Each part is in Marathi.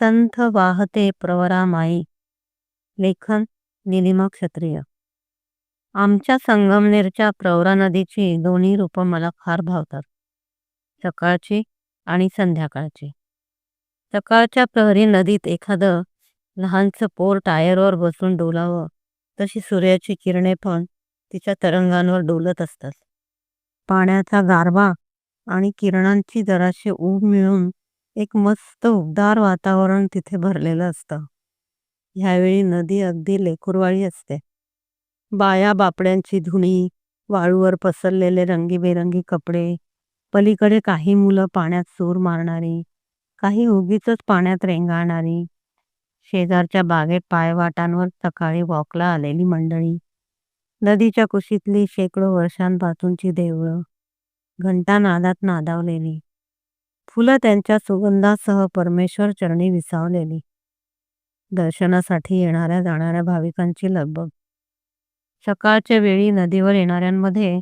संथ वाहते प्रवरा माई लेखन निलिमा क्षत्रिय आमच्या संगमनेरच्या प्रवरा नदीची दोन्ही रूपं मला फार भावतात. सकाळची आणि संध्याकाळची. सकाळच्या प्रहरी नदीत एखादं लहानसं पोर टायरवर बसून डोलावं तशी सूर्याची किरणे पण तिच्या तरंगांवर डोलत असतात. पाण्याचा गारवा आणि किरणांची जराशी ऊब मिळून एक मस्त उबदार वातावरण तिथे भरलेलं असतं. ह्यावेळी नदी अगदी लेकुरवाळी असते. बाया बापड्यांची धुणी वाळूवर पसरलेले रंगीबेरंगी कपडे पलीकडे काही मुलं पाण्यात सूर मारणारी काही उगीच पाण्यात रेंगाळणारी शेजारच्या बागेत पायवाटांवर सकाळी वॉकला आलेली मंडळी नदीच्या कुशीतली शेकडो वर्षांपासूनची देवळं घंटा नादात नादावलेली. फुलं त्यांच्या सुगंधासह परमेश्वर चरणी विसावलेली. दर्शनासाठी येणाऱ्या जाणाऱ्या भाविकांची लगबग. सकाळच्या वेळी नदीवर येणाऱ्यांमध्ये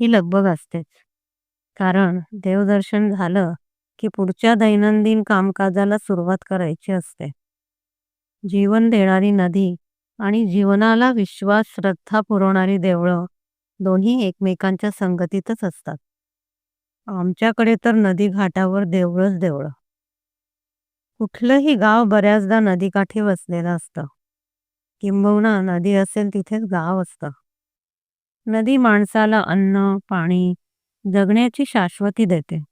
ही लगबग असतेच. कारण देवदर्शन झालं की पुढच्या दैनंदिन कामकाजाला सुरुवात करायची असते. जीवन देणारी नदी आणि जीवनाला विश्वास श्रद्धा पुरवणारी देवळं दोन्ही एकमेकांच्या संगतीतच असतात. आमच्याकडे तर नदी घाटावर देवळच देवळं. कुठलंही गाव बऱ्याचदा नदीकाठी वसलेलं असतं. किंबहुना नदी असेल तिथेच गाव असतं. नदी माणसाला अन्न पाणी जगण्याची शाश्वती देते.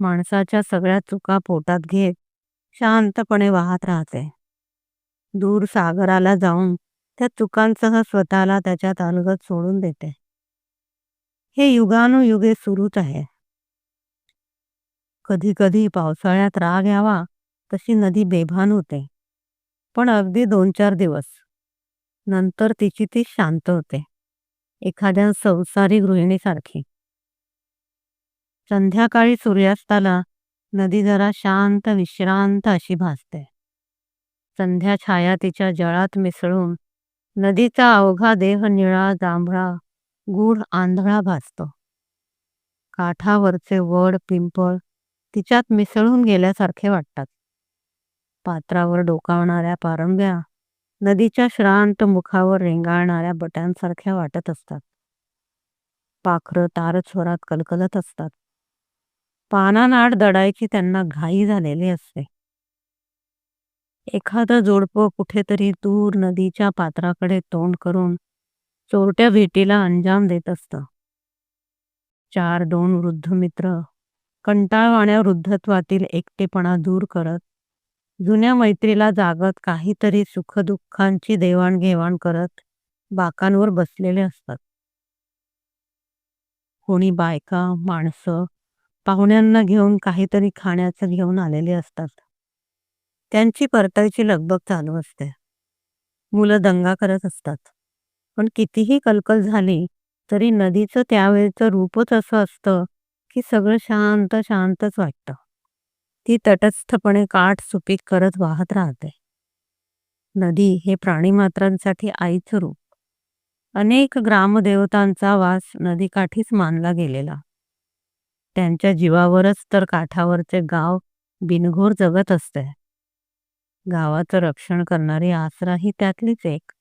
माणसाच्या सगळ्या चुका पोटात घेत शांतपणे वाहत राहते. दूर सागराला जाऊन त्या चुकांसह स्वतःला त्याच्यात अलगत सोडून देते. हे युगानुयुगे सुरूच आहे. कधी कधी पावसाळ्यात राग यावा तशी नदी बेभान होते. पण अगदी दोन चार दिवस. नंतर तिची ती शांत होते. एखाद्या संसारी गृहिणीसारखी. संध्याकाळी सूर्यास्ताला नदी जरा शांत विश्रांत अशी भासते. संध्या छाया तिच्या जळात मिसळून नदीचा अवघा देह निळा जांभळा गूढ आंधळा भासतो. काठावरचे वड पिंपळ तिच्यात मिसळून गेल्यासारखे वाटतात. पात्रावर डोकावणाऱ्या पारंब्या नदीच्या श्रांत मुखावर रेंगाळणाऱ्या बट्यांसारख्या वाटत असतात. पाखरं तारस्वरात कलकलत असतात. पानानाड दडायची त्यांना घाई झालेली असते. एखादं जोडपं कुठेतरी दूर नदीच्या पात्राकडे तोंड करून चोरट्या भेटीला अंजाम देत असतं. चार दोन वृद्ध मित्र कंटाळवाण्या वृद्धत्वातील एकटेपणा दूर करत जुन्या मैत्रीला जागत काहीतरी सुखदुःखांची देवाणघेवाण करत बाकांवर बसलेले असतात. कोणी बायका माणसं पाहुण्यांना घेऊन काहीतरी खाण्याचं घेऊन आलेले असतात. त्यांची परतायची लगबग चालू असते. मुलं दंगा करत असतात. पण कितीही कलकल झाली तरी नदीचं त्यावेळचं रूपच असं असतं की सगळं शांत शांतच वाटतं. ती तटस्थपणे काठ सुपीक करत वाहत राहते. नदी हे प्राणीमात्रांसाठी आईचं रूप. अनेक ग्रामदेवतांचा वास नदीकाठीच मानला गेलेला. त्यांच्या जीवावरच तर काठावरचे गाव बिनघोर जगत असते. गावाचं रक्षण करणारी आसरा ही त्यातलीच एक.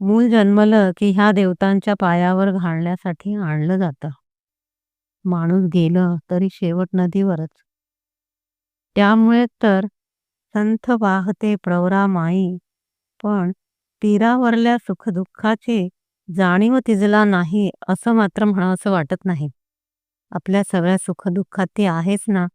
मूल जन्मलं की ह्या देवतांच्या पायावर घालण्यासाठी आणलं जातं. माणूस गेलं तरी शेवट नदीवरच. त्यामुळे तर संथ वाहते प्रवरा माई पण तीरावरल्या सुखदुःखाची जाणीव तिजला नाही असं मात्र म्हणावंसं वाटत नाही. आपल्या सगळ्या सुखदुःखात ती आहेच ना?